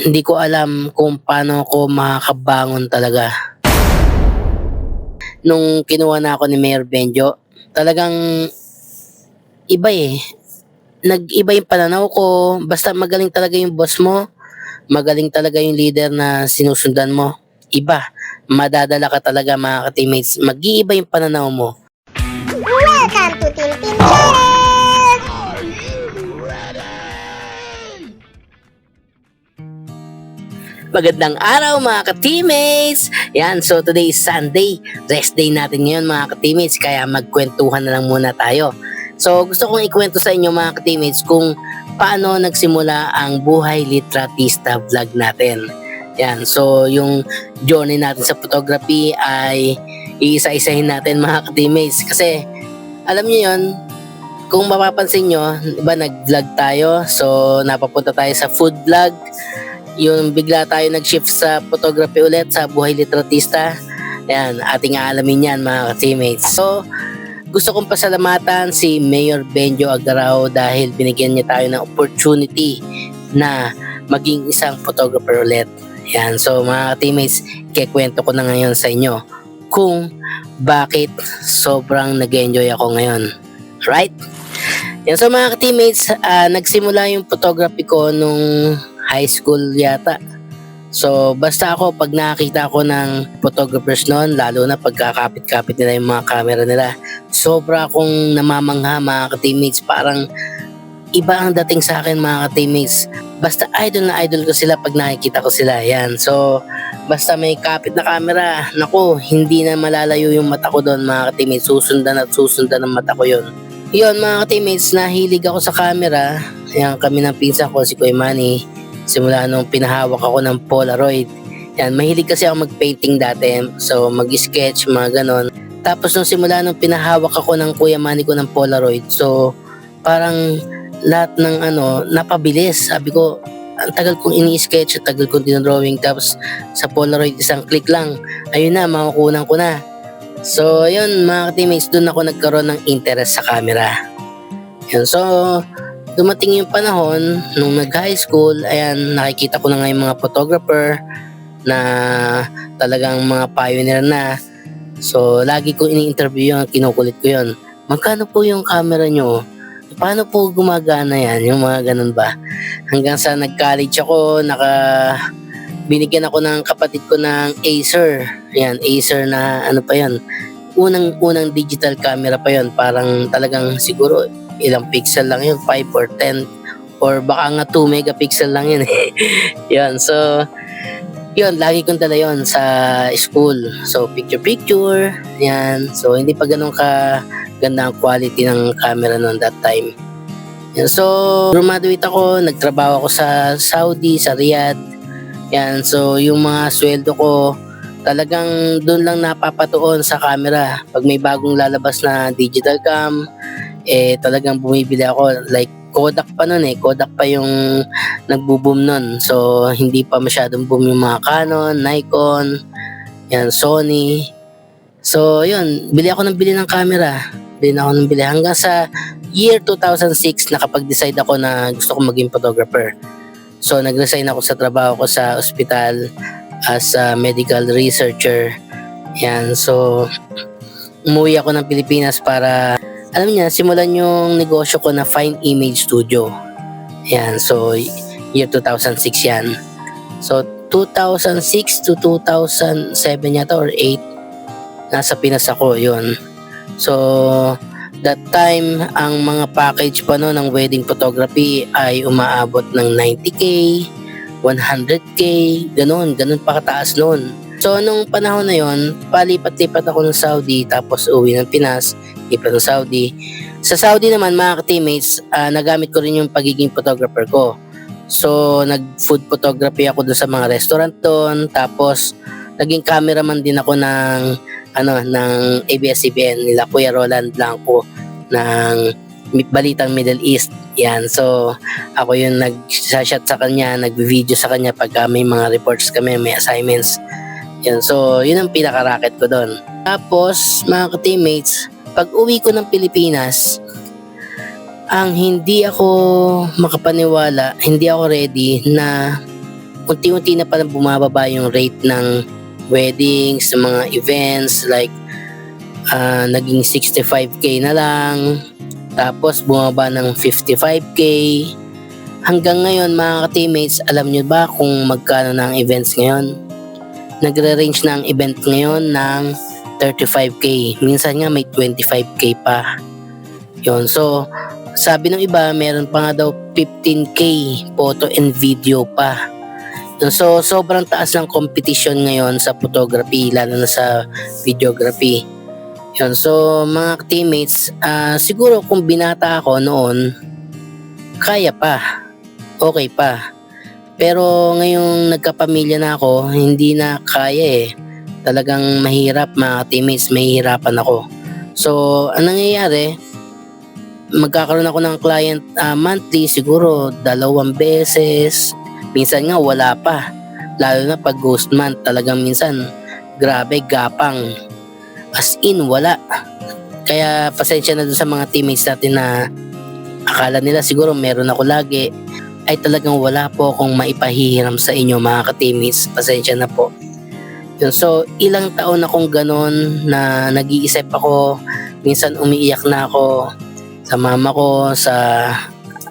Hindi ko alam kung paano ako makakabangon talaga. Nung kinuha na ako ni Mayor Benjo, talagang iba eh. Nag-iba yung pananaw ko. Basta magaling talaga yung boss mo. Magaling talaga yung leader na sinusundan mo. Iba. Madadala ka talaga mga ka-teammates. Mag-iiba yung pananaw mo. Welcome to Team Team Magandang araw mga ka-teammates! Yan, so today is Sunday. Rest day natin ngayon mga ka-teammates, kaya magkwentuhan na lang muna tayo. So gusto kong ikwento sa inyo mga ka-teammates kung paano nagsimula ang Buhay Litratista vlog natin. Yan, so yung journey natin sa photography ay iisa-isahin natin mga ka-teammates. Kasi alam niyo yon kung mapapansin nyo, di ba nag-vlog tayo, so napapunta tayo sa food vlog, yung bigla tayo nag-shift sa photography ulit sa buhay litratista. Ayan, ating aalamin yan mga teammates. So, gusto kong pasalamatan si Mayor Benjo Agarao dahil binigyan niya tayo ng opportunity na maging isang photographer ulit. Ayan, so mga teammates, kikwento ko na ngayon sa inyo kung bakit sobrang nag-enjoy ako ngayon. Right? Yan, so mga teammates, nagsimula yung photography ko nung high school yata. So, basta ako, pag nakakita ako ng photographers noon, lalo na pagkakapit-kapit nila yung mga camera nila, sobra akong namamangha mga ka-teammates. Parang iba ang dating sa akin mga ka-teammates. Basta idol na idol ko sila pag nakikita ko sila. Yan. So, basta may kapit na camera, naku, hindi na malalayo yung mata ko doon mga ka-teammates. Susundan at susundan ng mata ko yun. Yun mga ka-teammates, nahilig ako sa camera. Yan, kami ng pinsa ko, si Kuya Manny simula nung pinahawak ako ng Polaroid. Yan, mahilig kasi ako mag-painting dati. So, mag-sketch, mga ganon. Tapos nung simula nung pinahawak ako ng Kuya Manny ko ng Polaroid, so parang lahat ng ano, napabilis. Sabi ko, ang tagal kong ini-sketch, ang tagal kong dinodrawing. Tapos sa Polaroid, isang click lang. Ayun na, makukunan ko na. So, yun mga teammates, doon ako nagkaroon ng interest sa camera. Yun, so, dumating yung panahon nung nag-high school, ayan, nakikita ko na nga yung mga photographer na talagang mga pioneer na. So, lagi ko ini-interview yun, kinukulit ko yun. Magkano po yung camera nyo? Paano po gumagana yan? Yung mga ganun ba? Hanggang sa nag-college ako, naka binigyan ako ng kapatid ko ng Acer. Ayan, Acer na ano pa yan. Unang unang digital camera pa yon Parang talagang siguro ilang pixel lang yun, 5 or 10 or baka nga 2 megapixel lang yun eh. yun, so yun, lagi kong dala yun sa school. So, picture-picture, yan. So, hindi pa ganun ka ganda ang quality ng camera noon that time. Yan, so, graduate ako, nagtrabaho ako sa Saudi, sa Riyadh. Yan, so yung mga sweldo ko, talagang doon lang napapatuon sa camera. Pag may bagong lalabas na digital cam, eh talagang bumibili ako like Kodak pa nun eh. Kodak pa yung nagbo-boom nun. So, hindi pa masyadong boom yung mga Canon, Nikon, yan, Sony. So, yun. Bili ako ng bili ng camera. Bili na ako ng bili. Hanggang sa year 2006, nakapag-decide ako na gusto ko maging photographer. So, nag-resign ako sa trabaho ko sa ospital as a medical researcher. Yan. So, umuwi ako ng Pilipinas para alam niya, simulan yung negosyo ko na Fine Image Studio. Yan, so year 2006 yan. So 2006 to 2007 yata or 8 nasa Pinas ako yun. So that time ang mga package pa no ng wedding photography ay umaabot ng 90k, 100k, ganun, ganun pa kataas noon. So, nung panahon na yon, palipat-lipat ako ng Saudi, tapos uwi ng Pinas, lipat ng Saudi. Sa Saudi naman, mga teammates, uh, nagamit ko rin yung pagiging photographer ko. So, nag-food photography ako doon sa mga restaurant doon, tapos naging cameraman din ako ng ano ng ABS-CBN nila Kuya Roland Blanco ng Balitang Middle East. Yan. So, ako yung nag-shot sa kanya, nag-video sa kanya pagka may mga reports kami, may assignments. Yan. So, yun ang pinaka-racket ko doon. Tapos, mga ka-teammates, pag uwi ko ng Pilipinas, ang hindi ako makapaniwala, hindi ako ready na unti-unti na pala bumababa yung rate ng weddings, ng mga events like ah, naging 65k na lang tapos bumaba ng 55k hanggang ngayon mga ka-teammates alam nyo ba kung magkano na ang events ngayon? Nagre-range na ang event ngayon ng 35k minsan nga may 25k pa. Yon so sabi ng iba meron pa nga daw 15k photo and video pa. So sobrang taas ng competition ngayon sa photography lalo na sa videography. Yun, so mga teammates, ah, siguro kung binata ako noon, kaya pa, okay pa. Pero ngayong nagkapamilya na ako, hindi na kaya eh. Talagang mahirap mga teammates, mahihirapan ako. So, anong nangyayari, magkakaroon ako ng client ah, monthly, siguro dalawang beses. Minsan nga wala pa. Lalo na pag ghost month, talagang minsan, grabe, gapang as in wala. Kaya pasensya na dun sa mga teammates natin na akala nila siguro meron ako lagi ay talagang wala po akong maipahihiram sa inyo mga ka-teammates. Pasensya na po. Yun, so ilang taon akong ganun na nag-iisip ako, minsan umiiyak na ako sa mama ko, sa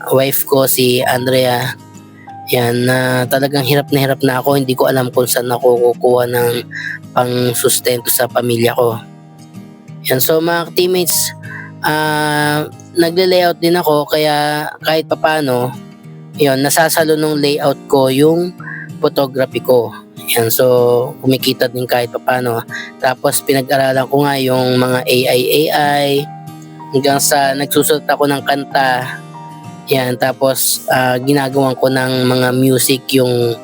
wife ko si Andrea. Yan, na talagang hirap na hirap na ako. Hindi ko alam kung saan ako kukuha ng pang sustento sa pamilya ko. Yan, so mga teammates, ah nagle-layout din ako kaya kahit papano, yon nasasalo nung layout ko yung photography ko. Yan, so kumikita din kahit papano. Tapos pinag-aralan ko nga yung mga AI AI hanggang sa nagsusulat ako ng kanta. Yan, tapos ah, ginagawan ko ng mga music yung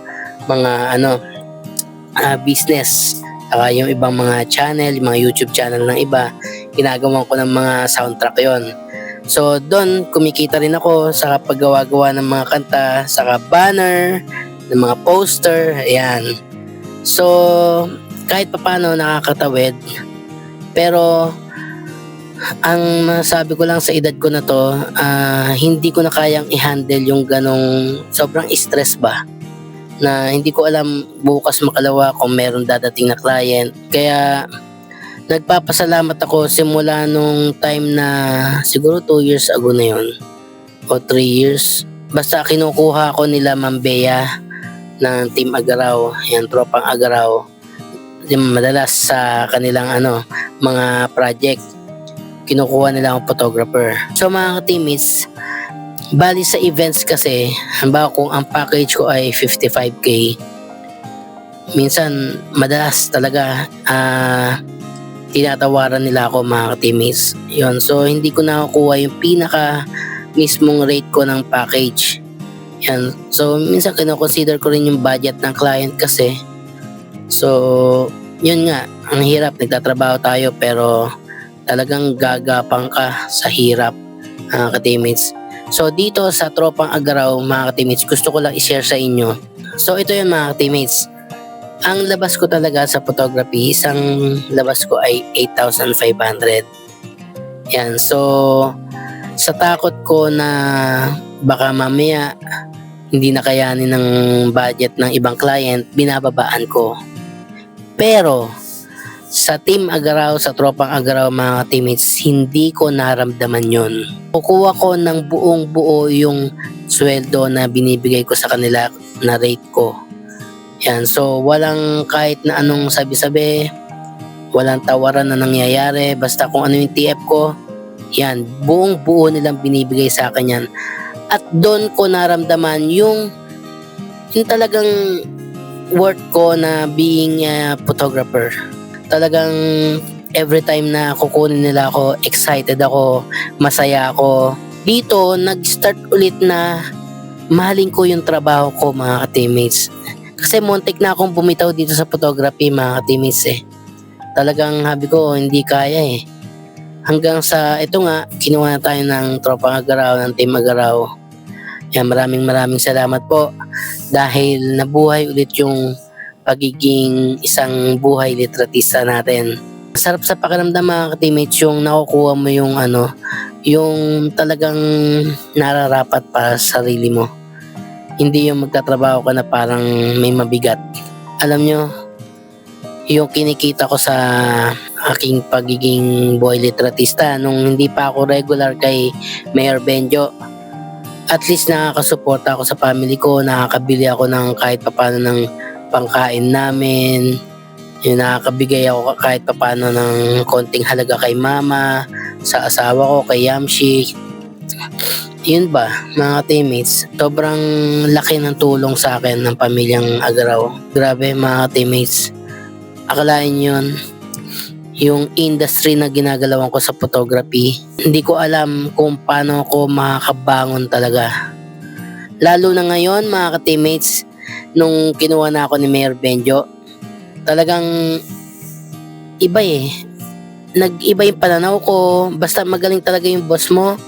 mga ano ah, business Saka yung ibang mga channel, yung mga YouTube channel ng iba, ginagawa ko ng mga soundtrack yon. So doon kumikita rin ako sa paggawa-gawa ng mga kanta, saka banner, ng mga poster, ayan. So kahit papano nakakatawid, pero ang masabi ko lang sa edad ko na to, ah, hindi ko na kayang i-handle yung ganong sobrang stress ba na hindi ko alam bukas makalawa kung meron dadating na client. Kaya nagpapasalamat ako simula nung time na siguro 2 years ago na yon o 3 years. Basta kinukuha ko nila Ma'am Bea ng Team Agaraw, yan tropang Agaraw. Yung Madalas sa kanilang ano, mga project kinukuha nila akong photographer. So mga teammates, Bali sa events kasi, halimbawa kung ang package ko ay 55k, minsan madalas talaga ah tinatawaran nila ako mga teammates. Yon, so hindi ko nakukuha yung pinaka mismong rate ko ng package. Yan. So minsan kino-consider ko rin yung budget ng client kasi. So yun nga, ang hirap nagtatrabaho tayo pero talagang gagapang ka sa hirap mga ka-teammates. So dito sa Tropang Agaraw mga ka-teammates, gusto ko lang i-share sa inyo. So ito yun mga ka-teammates. Ang labas ko talaga sa photography, isang labas ko ay 8,500. Yan, so sa takot ko na baka mamaya hindi na kayanin ng budget ng ibang client, binababaan ko. Pero sa team Agaraw, sa tropang Agaraw mga teammates, hindi ko naramdaman yon. Kukuha ko ng buong buo yung sweldo na binibigay ko sa kanila na rate ko. Yan, so walang kahit na anong sabi-sabi, walang tawaran na nangyayari, basta kung ano yung TF ko, yan, buong buo nilang binibigay sa akin yan. At doon ko naramdaman yung, yung talagang work ko na being a photographer. Talagang every time na kukunin nila ako, excited ako, masaya ako. Dito, nag-start ulit na mahalin ko yung trabaho ko mga ka-teammates. Kasi montik na akong bumitaw dito sa photography mga ka-teammates eh. Talagang habi ko, hindi kaya eh. Hanggang sa, ito nga, kinuha na tayo ng Tropang Agaraw, ng Team Agaraw. Yan, maraming maraming salamat po dahil nabuhay ulit yung pagiging isang buhay litratista natin. Sarap sa pakiramdam mga ka-teammates yung nakukuha mo yung ano, yung talagang nararapat para sa sarili mo. Hindi yung magtatrabaho ka na parang may mabigat. Alam nyo, yung kinikita ko sa aking pagiging boy litratista nung hindi pa ako regular kay Mayor Benjo. At least nakakasuporta ako sa family ko, nakakabili ako ng kahit papano ng pangkain namin, yung nakakabigay ako kahit papano ng konting halaga kay mama, sa asawa ko, kay Yamshi. Yun ba, mga teammates, sobrang laki ng tulong sa akin ng pamilyang Agaraw. Grabe mga teammates, akalain yun, yung industry na ginagalawan ko sa photography, hindi ko alam kung paano ako makakabangon talaga. Lalo na ngayon mga ka-teammates, nung kinuha na ako ni Mayor Benjo, talagang iba eh. Nag-iba yung pananaw ko, basta magaling talaga yung boss mo,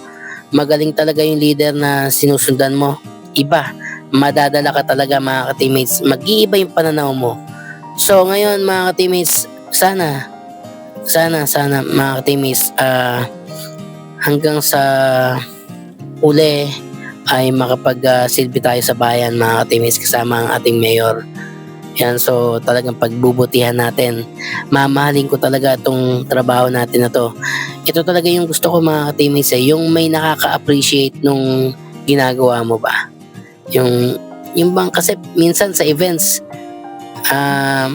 magaling talaga yung leader na sinusundan mo, iba. Madadala ka talaga mga ka-teammates, mag-iiba yung pananaw mo. So ngayon mga ka-teammates, sana sana sana mga teammates ah, hanggang sa uli ay makapag ah, silbi tayo sa bayan mga teammates kasama ang ating mayor. Yan so talagang pagbubutihan natin. Mamahalin ko talaga itong trabaho natin na to. Ito talaga yung gusto ko mga teammates eh, yung may nakaka-appreciate nung ginagawa mo ba? Yung yung bang kasi minsan sa events ah,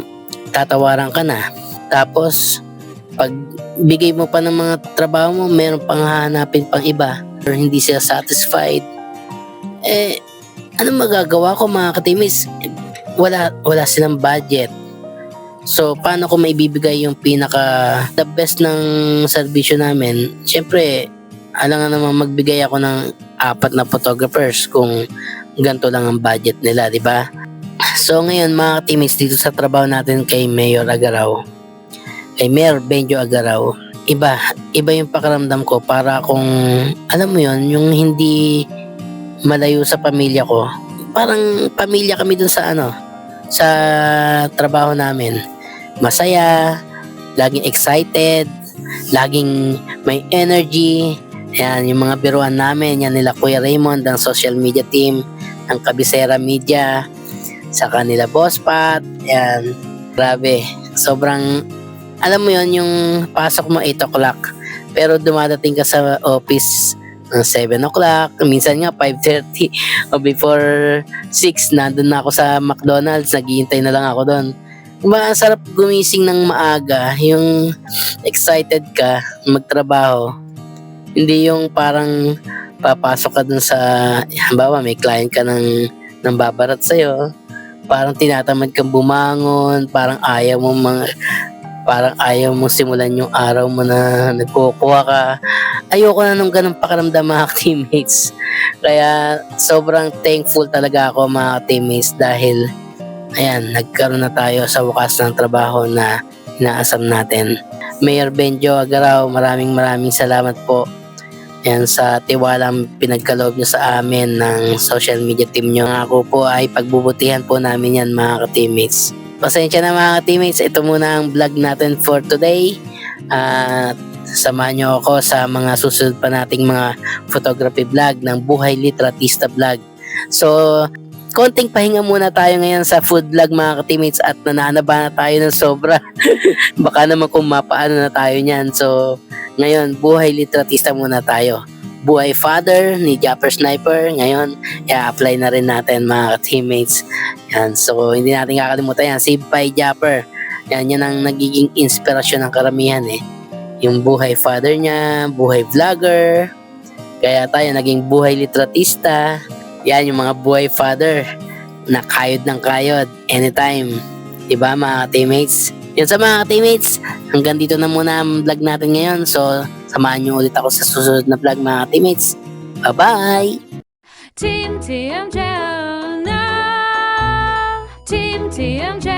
tatawaran ka na. Tapos pag bigay mo pa ng mga trabaho mo, meron pang hahanapin pang iba or hindi sila satisfied, eh, ano magagawa ko mga katimis? Wala, wala silang budget. So, paano ko maibibigay yung pinaka the best ng serbisyo namin? Siyempre, alam nga naman magbigay ako ng apat na photographers kung ganito lang ang budget nila, di ba? So ngayon mga teammates dito sa trabaho natin kay Mayor Agaraw, kay Mayor Benjo Agaraw, iba, iba yung pakiramdam ko para kung, alam mo yon yung hindi malayo sa pamilya ko. Parang pamilya kami dun sa ano, sa trabaho namin. Masaya, laging excited, laging may energy. Yan, yung mga biruan namin, yan nila Kuya Raymond ng social media team, ng Kabisera Media, sa kanila Boss Pat, yan, grabe, sobrang alam mo yon yung pasok mo 8 o'clock. Pero dumadating ka sa office ng 7 o'clock. Minsan nga 5.30 o before 6 nandun na ako sa McDonald's. Naghihintay na lang ako doon masarap gumising ng maaga. Yung excited ka magtrabaho hindi yung parang papasok ka dun sa halimbawa may client ka ng ng babarat sa'yo. Parang tinatamad kang bumangon. Parang ayaw mo mga parang ayaw mo simulan yung araw mo na nagkukuha ka. Ayoko na nung ganun pakiramdam mga teammates. Kaya sobrang thankful talaga ako mga teammates dahil ayan, nagkaroon na tayo sa wakas ng trabaho na inaasam natin. Mayor Benjo Agaraw, maraming maraming salamat po yan sa tiwalang pinagkaloob niyo sa amin ng social media team niyo. Ako po ay pagbubutihan po namin yan mga teammates. Pasensya na mga teammates, ito muna ang vlog natin for today. At samahan nyo ako sa mga susunod pa nating mga photography vlog ng Buhay Litratista Vlog. So, konting pahinga muna tayo ngayon sa food vlog mga teammates at nananaba na tayo ng sobra. Baka naman kung mapaano na tayo niyan. So, ngayon, Buhay Litratista muna tayo. Buhay Father ni Japper Sniper. Ngayon, i-apply na rin natin mga teammates. Yan, so hindi natin kakalimutan yan. Save by Japper. Yan, yan ang nagiging inspirasyon ng karamihan eh. Yung buhay father niya, buhay vlogger. Kaya tayo naging buhay litratista. Yan, yung mga buhay father na kayod ng kayod anytime. Diba mga teammates? Yan sa mga teammates, hanggang dito na muna ang vlog natin ngayon. So, samahan nyo ulit ako sa susunod na vlog mga teammates. Bye-bye! Team TMJ now. Team TMJ